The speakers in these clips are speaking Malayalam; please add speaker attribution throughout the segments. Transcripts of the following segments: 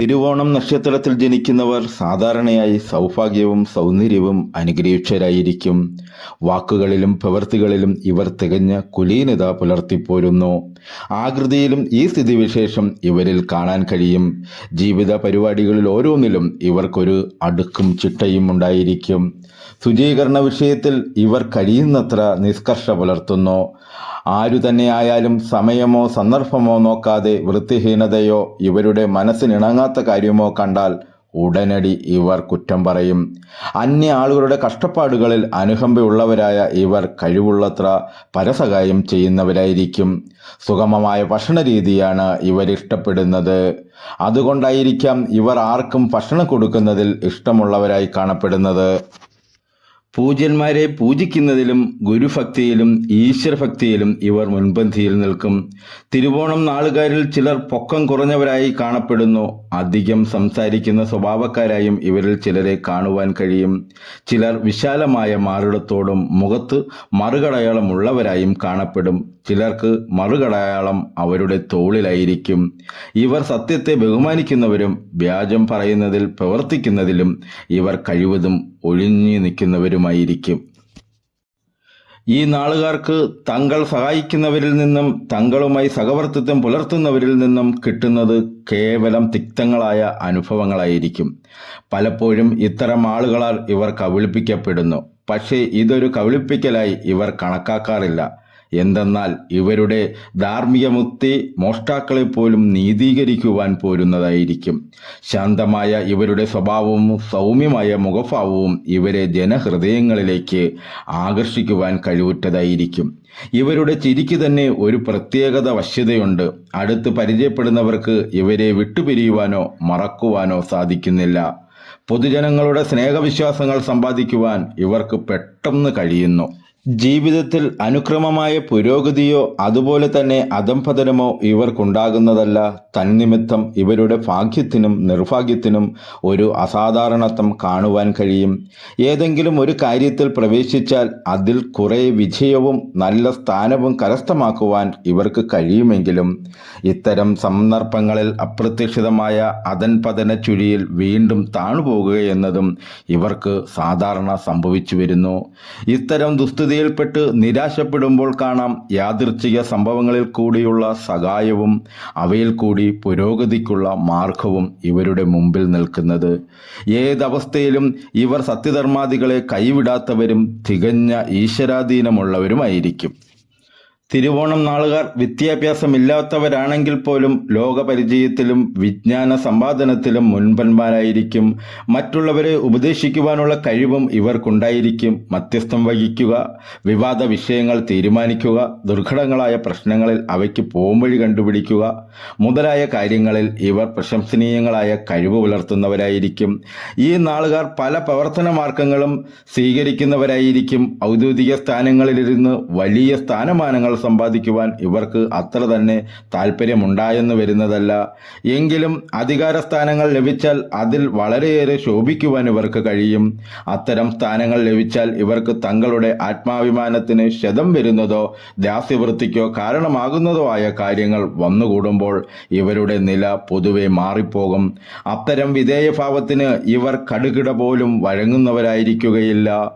Speaker 1: തിരുവോണം നക്ഷത്രത്തിൽ ജനിക്കുന്നവർ സാധാരണയായി സൗഭാഗ്യവും സൗന്ദര്യവും അനുഗ്രഹിച്ചരായിരിക്കും വാക്കുകളിലും പ്രവൃത്തികളിലും ഇവർ തികഞ്ഞ കുലീനത പുലർത്തിപ്പോരുന്നു. ആകൃതിയിലും ഈ സ്ഥിതിവിശേഷം ഇവരിൽ കാണാൻ കഴിയും. ജീവിത പരിപാടികളിൽ ഓരോന്നിലും ഇവർക്കൊരു അടുക്കും ചിട്ടയും ഉണ്ടായിരിക്കും. ശുചീകരണ വിഷയത്തിൽ ഇവർ കഴിയുന്നത്ര നിഷ്കർഷ പുലർത്തുന്നു. ആരു തന്നെയായാലും സമയമോ സന്ദർഭമോ നോക്കാതെ വൃത്തിഹീനതയോ ഇവരുടെ മനസ്സിനിണങ്ങാത്ത കാര്യമോ കണ്ടാൽ ഉടനടി ഇവർ കുറ്റം പറയും. അന്യ ആളുകളുടെ കഷ്ടപ്പാടുകളിൽ അനുകമ്പയുള്ളവരായ ഇവർ കഴിവുള്ളത്ര പരസഹായം ചെയ്യുന്നവരായിരിക്കും. സുഗമമായ ഭക്ഷണ രീതിയാണ് ഇവരിഷ്ടപ്പെടുന്നത് അതുകൊണ്ടായിരിക്കാം ഇവർ ആർക്കും ഭക്ഷണം കൊടുക്കുന്നതിൽ ഇഷ്ടമുള്ളവരായി കാണപ്പെടുന്നത്. പൂജ്യന്മാരെ പൂജിക്കുന്നതിലും ഗുരുഭക്തിയിലും ഈശ്വരഭക്തിയിലും ഇവർ മുൻപന്തിയിൽ നിൽക്കും. തിരുവോണം നാളുകാരിൽ ചിലർ പൊക്കം കുറഞ്ഞവരായി കാണപ്പെടുന്നു. അധികം സംസാരിക്കുന്ന സ്വഭാവക്കാരായും ഇവരിൽ ചിലരെ കാണുവാൻ കഴിയും. ചിലർ വിശാലമായ മാറിടത്തോടും മുഖത്ത് മറുകടയാളമുള്ളവരായും കാണപ്പെടും. ചിലർക്ക് മറുകടയാളം അവരുടെ തോളിലായിരിക്കും. ഇവർ സത്യത്തെ ബഹുമാനിക്കുന്നവരും വ്യാജം പറയുന്നതിൽ പ്രവർത്തിക്കുന്നതിലും ഇവർ കഴിവതും ഒഴിഞ്ഞു നിൽക്കുന്നവരുമായിരിക്കും. ഈ നാളുകാർക്ക് തങ്ങൾ സഹായിക്കുന്നവരിൽ നിന്നും തങ്ങളുമായി സഹവർത്തിത്വം പുലർത്തുന്നവരിൽ നിന്നും കിട്ടുന്നത് കേവലം തിക്തങ്ങളായ അനുഭവങ്ങളായിരിക്കും. പലപ്പോഴും ഇത്തരം ആളുകളാൽ ഇവർ കവിളിപ്പിക്കപ്പെടുന്നു പക്ഷേ ഇതൊരു കവിളിപ്പിക്കലായി ഇവർ കണക്കാക്കാറില്ല. എന്തെന്നാൽ ഇവരുടെ ധാർമ്മികമുക്തി മോഷ്ടാക്കളെ പോലും നീതീകരിക്കുവാൻ പോരുന്നതായിരിക്കും. ശാന്തമായ ഇവരുടെ സ്വഭാവവും സൗമ്യമായ മുഖഭാവവും ഇവരെ ജനഹൃദയങ്ങളിലേക്ക് ആകർഷിക്കുവാൻ കഴിവുറ്റതായിരിക്കും. ഇവരുടെ ചിരിക്ക് തന്നെ ഒരു പ്രത്യേകത വശ്യതയുണ്ട്. അടുത്ത് പരിചയപ്പെടുന്നവർക്ക് ഇവരെ വിട്ടുപിരിയുവാനോ മറക്കുവാനോ സാധിക്കുന്നില്ല. പൊതുജനങ്ങളുടെ സ്നേഹവിശ്വാസങ്ങൾ സമ്പാദിക്കുവാൻ ഇവർക്ക് പെട്ടെന്ന് കഴിയുന്നു. ജീവിതത്തിൽ അനുക്രമമായ പുരോഗതിയോ അതുപോലെ തന്നെ അധംപതനമോ ഇവർക്കുണ്ടാകുന്നതല്ല. തന്നിമിത്തം ഇവരുടെ ഭാഗ്യത്തിനും നിർഭാഗ്യത്തിനും ഒരു അസാധാരണത്വം കാണുവാൻ കഴിയും. ഏതെങ്കിലും ഒരു കാര്യത്തിൽ പ്രവേശിച്ചാൽ അതിൽ കുറേ വിജയവും നല്ല സ്ഥാനവും കരസ്ഥമാക്കുവാൻ ഇവർക്ക് കഴിയുമെങ്കിലും ഇത്തരം സന്ദർഭങ്ങളിൽ അപ്രത്യക്ഷിതമായ അതൻപതന ചുഴിയിൽ വീണ്ടും താണുപോകുകയെന്നതും ഇവർക്ക് സാധാരണ സംഭവിച്ചു വരുന്നു. ഇത്തരം ദുസ്ഥിതി സ്ഥിതിയിൽപ്പെട്ട് നിരാശപ്പെടുമ്പോൾ കാണാം യാദൃച്ഛിക സംഭവങ്ങളിൽ കൂടിയുള്ള സഹായവും അവയിൽ കൂടി പുരോഗതിക്കുള്ള മാർഗവും ഇവരുടെ മുമ്പിൽ നിൽക്കുന്നത്. ഏതവസ്ഥയിലും ഇവർ സത്യധർമാദികളെ കൈവിടാത്തവരും തികഞ്ഞ ഈശ്വരാധീനമുള്ളവരുമായിരിക്കും. തിരുവോണം നാളുകാർ വിദ്യാഭ്യാസമില്ലാത്തവരാണെങ്കിൽ പോലും ലോകപരിചയത്തിലും വിജ്ഞാന സമ്പാദനത്തിലും മുൻപന്മാരായിരിക്കും. മറ്റുള്ളവരെ ഉപദേശിക്കുവാനുള്ള കഴിവും ഇവർക്കുണ്ടായിരിക്കും. മധ്യസ്ഥം വഹിക്കുക വിവാദ വിഷയങ്ങൾ തീരുമാനിക്കുക ദുർഘടങ്ങളായ പ്രശ്നങ്ങളിൽ അവയ്ക്ക് പോംവഴി കണ്ടുപിടിക്കുക മുതലായ കാര്യങ്ങളിൽ ഇവർ പ്രശംസനീയങ്ങളായ കഴിവ് പുലർത്തുന്നവരായിരിക്കും. ഈ നാളുകാർ പല പ്രവർത്തന മാർഗങ്ങളും സ്വീകരിക്കുന്നവരായിരിക്കും. ഔദ്യോഗിക സ്ഥാനങ്ങളിലിരുന്ന് വലിയ സ്ഥാനമാനങ്ങൾ സമ്പാദിക്കുവാൻ ഇവർക്ക് അത്ര തന്നെ താല്പര്യമുണ്ടായെന്ന് വരുന്നതല്ല. എങ്കിലും അധികാര സ്ഥാനങ്ങൾ ലഭിച്ചാൽ അതിൽ വളരെയേറെ ശോഭിക്കുവാൻ ഇവർക്ക് കഴിയും. അത്തരം സ്ഥാനങ്ങൾ ലഭിച്ചാൽ ഇവർക്ക് തങ്ങളുടെ ആത്മാഭിമാനത്തിന് ക്ഷതം വരുന്നതോ ദാസ്യവൃത്തിക്കോ കാരണമാകുന്നതോ ആയ കാര്യങ്ങൾ വന്നുകൂടുമ്പോൾ ഇവരുടെ നില പൊതുവെ മാറിപ്പോകും. അത്തരം വിധേയഭാവത്തിന് ഇവർ കടുകിട പോലും വഴങ്ങുന്നവരായിരിക്കുകയില്ല.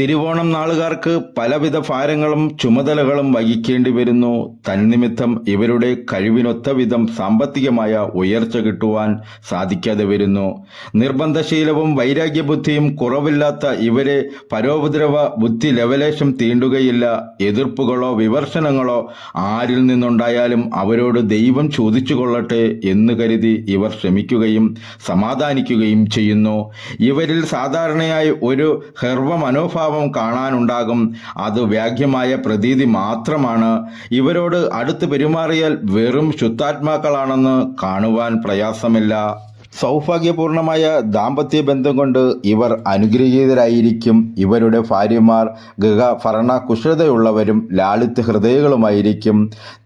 Speaker 1: തിരുവോണം നാളുകാർക്ക് പലവിധ ഭാരങ്ങളും ചുമതലകളും വഹിക്കേണ്ടി വരുന്നു. തന്നിമിത്തം ഇവരുടെ കഴിവിനൊത്ത വിധം സാമ്പത്തികമായ ഉയർച്ച കിട്ടുവാൻ സാധിക്കാതെ വരുന്നു. നിർബന്ധശീലവും വൈരാഗ്യബുദ്ധിയും കുറവില്ലാത്ത ഇവരെ പരോപദ്രവ ബുദ്ധി ലവലേശം തീണ്ടുകയില്ല. എതിർപ്പുകളോ വിമർശനങ്ങളോ ആരിൽ നിന്നുണ്ടായാലും അവരോട് ദൈവം ചോദിച്ചു കൊള്ളട്ടെ എന്ന് കരുതി ഇവർ ശ്രമിക്കുകയും സമാധാനിക്കുകയും ചെയ്യുന്നു. ഇവരിൽ സാധാരണയായി ഒരു ഹെർവ മനോഭാവം കാണാനുണ്ടാകും. അത് വ്യാഖ്യമായ പ്രതീതി മാത്രമാണ്. ഇവരോട് അടുത്ത് പെരുമാറിയാൽ വെറും ശുദ്ധാത്മാക്കളാണെന്ന് കാണുവാൻ പ്രയാസമില്ല. സൗഭാഗ്യപൂർണമായ ദാമ്പത്യ ബന്ധം കൊണ്ട് ഇവർ അനുഗ്രഹീതരായിരിക്കും. ഇവരുടെ ഭാര്യമാർ ഗൃഹ ഭരണ കുശലതയുള്ളവരും ലാളിത്യ ഹൃദയങ്ങളുമായിരിക്കും.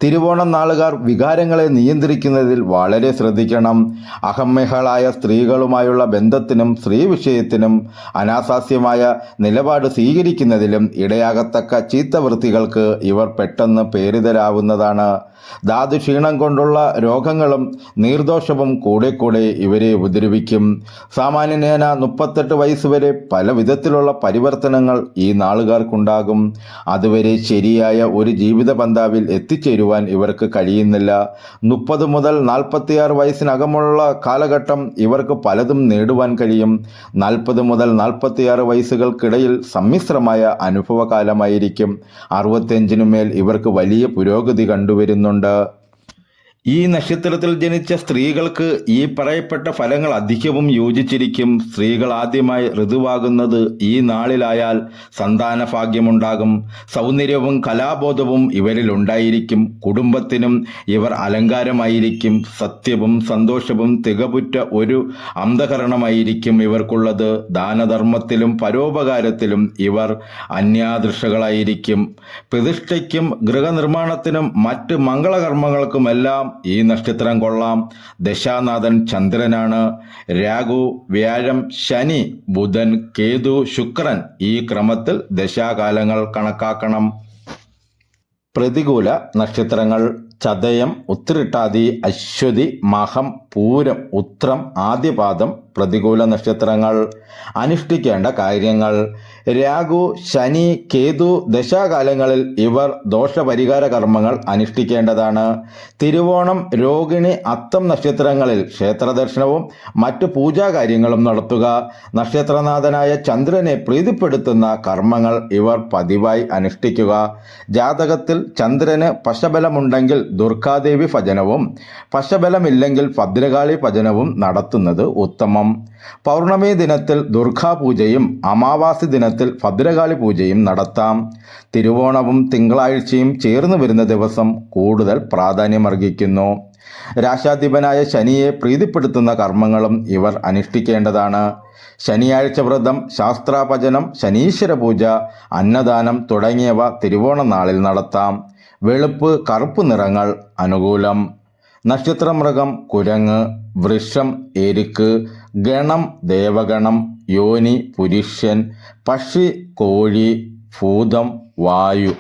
Speaker 1: തിരുവോണം നാളുകാർ വികാരങ്ങളെ നിയന്ത്രിക്കുന്നതിൽ വളരെ ശ്രദ്ധിക്കണം. അഹമ്മകളായ സ്ത്രീകളുമായുള്ള ബന്ധത്തിനും സ്ത്രീ വിഷയത്തിനും അനാസാസ്യമായ നിലപാട് സ്വീകരിക്കുന്നതിലും ഇടയാകത്തക്ക ചീത്തവൃത്തികൾക്ക് ഇവർ പെട്ടെന്ന് പേരിതരാവുന്നതാണ് ധാതുക്ഷീണം കൊണ്ടുള്ള രോഗങ്ങളും നീർദോഷവും കൂടെ കൂടെ ഇവരെ ഉപദ്രവിക്കും. സാമാന്യനേന മുപ്പത്തെട്ട് വയസ്സ് വരെ പല വിധത്തിലുള്ള പരിവർത്തനങ്ങൾ ഈ നാളുകാർക്കുണ്ടാകും. അതുവരെ ശരിയായ ഒരു ജീവിത പന്താവിൽ എത്തിച്ചേരുവാൻ ഇവർക്ക് കഴിയുന്നില്ല. മുപ്പത് മുതൽ നാൽപ്പത്തിയാറ് വയസ്സിനകമുള്ള കാലഘട്ടം ഇവർക്ക് പലതും നേടുവാൻ കഴിയും. നാൽപ്പത് മുതൽ നാൽപ്പത്തിയാറ് വയസ്സുകൾക്കിടയിൽ സമ്മിശ്രമായ അനുഭവകാലമായിരിക്കും. അറുപത്തിയഞ്ചിനു മേൽ ഇവർക്ക് വലിയ പുരോഗതി കണ്ടുവരുന്നുണ്ട്. ഈ നക്ഷത്രത്തിൽ ജനിച്ച സ്ത്രീകൾക്ക് ഈ പറയപ്പെട്ട ഫലങ്ങൾ അധികവും യോജിച്ചിരിക്കും. സ്ത്രീകൾ ആദ്യമായി ഋതുവാകുന്നത് ഈ നാളിലായാൽ സന്താന ഭാഗ്യമുണ്ടാകും സൗന്ദര്യവും കലാബോധവും ഇവരിൽ ഉണ്ടായിരിക്കും. കുടുംബത്തിനും ഇവർ അലങ്കാരമായിരിക്കും. സത്യവും സന്തോഷവും തികപുറ്റ ഒരു അന്ധകരണമായിരിക്കും ഇവർക്കുള്ളത്. ദാനധർമ്മത്തിലും പരോപകാരത്തിലും ഇവർ അന്യാദൃശകളായിരിക്കും പ്രതിഷ്ഠയ്ക്കും ഗൃഹനിർമ്മാണത്തിനും മറ്റ് മംഗളകർമ്മങ്ങൾക്കുമെല്ലാം ഈ നക്ഷത്രം കൊള്ളാം. ദശാനാഥൻ ചന്ദ്രനാണ്. രാഹു വ്യാഴം ശനി ബുധൻ കേതു ശുക്രൻ ഈ ക്രമത്തിൽ ദശാകാലങ്ങൾ കണക്കാക്കണം. പ്രതികൂല നക്ഷത്രങ്ങൾ ചതയം ഉത്തിരിട്ടാതി അശ്വതി മഹം പൂരം ഉത്രം ആദ്യപാദം പ്രതികൂല നക്ഷത്രങ്ങൾ അനുഷ്ഠിക്കേണ്ട കാര്യങ്ങൾ. രാഹു ശനി കേതു ദശാകാലങ്ങളിൽ ഇവർ ദോഷപരിഹാര കർമ്മങ്ങൾ അനുഷ്ഠിക്കേണ്ടതാണ്. തിരുവോണം രോഹിണി അത്തം നക്ഷത്രങ്ങളിൽ ക്ഷേത്രദർശനവും മറ്റു പൂജാകാര്യങ്ങളും നടത്തുക. നക്ഷത്രനാഥനായ ചന്ദ്രനെ പ്രീതിപ്പെടുത്തുന്ന കർമ്മങ്ങൾ ഇവർ പതിവായി അനുഷ്ഠിക്കുക. ജാതകത്തിൽ ചന്ദ്രന് പശബലമുണ്ടെങ്കിൽ ദുർഗാദേവി ഭജനവും പശബലമില്ലെങ്കിൽ ഭദ്രകാളി ഭജനവും നടത്തുന്നത് ഉത്തമം. പൗർണമി ദിനത്തിൽ ദുർഗാപൂജയും അമാവാസി ദിനത്തിൽ ഭദ്രകാളി പൂജയും നടത്താം. തിരുവോണവും തിങ്കളാഴ്ചയും ചേർന്ന് വരുന്ന ദിവസം കൂടുതൽ പ്രാധാന്യമർഹിക്കുന്നു. രാശാധിപനായ ശനിയെ പ്രീതിപ്പെടുത്തുന്ന കർമ്മങ്ങളും ഇവർ അനുഷ്ഠിക്കേണ്ടതാണ്. ശനിയാഴ്ച വ്രതം ശാസ്ത്രാപചനം ശനീശ്വര പൂജ അന്നദാനം തുടങ്ങിയവ തിരുവോണ നാളിൽ നടത്താം. വെളുപ്പ് കറുപ്പ് നിറങ്ങൾ അനുകൂലം. നക്ഷത്രമൃഗം കുരങ്ങ് വൃഷം എരുക്ക് ഗണം ദേവഗണം യോനി പുരുഷൻ പക്ഷി കോഴി ഭൂതം വായു.